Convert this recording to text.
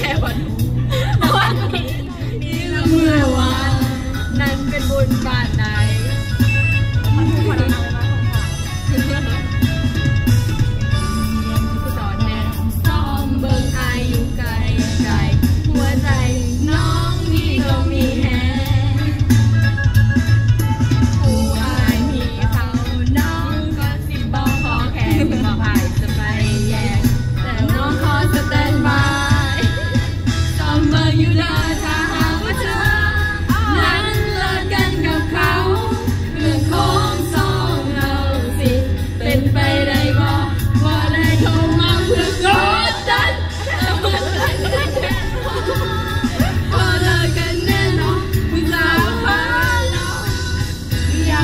แค่วันวันนี้เมื่อวานนั้นเป็นบุญบาทไหน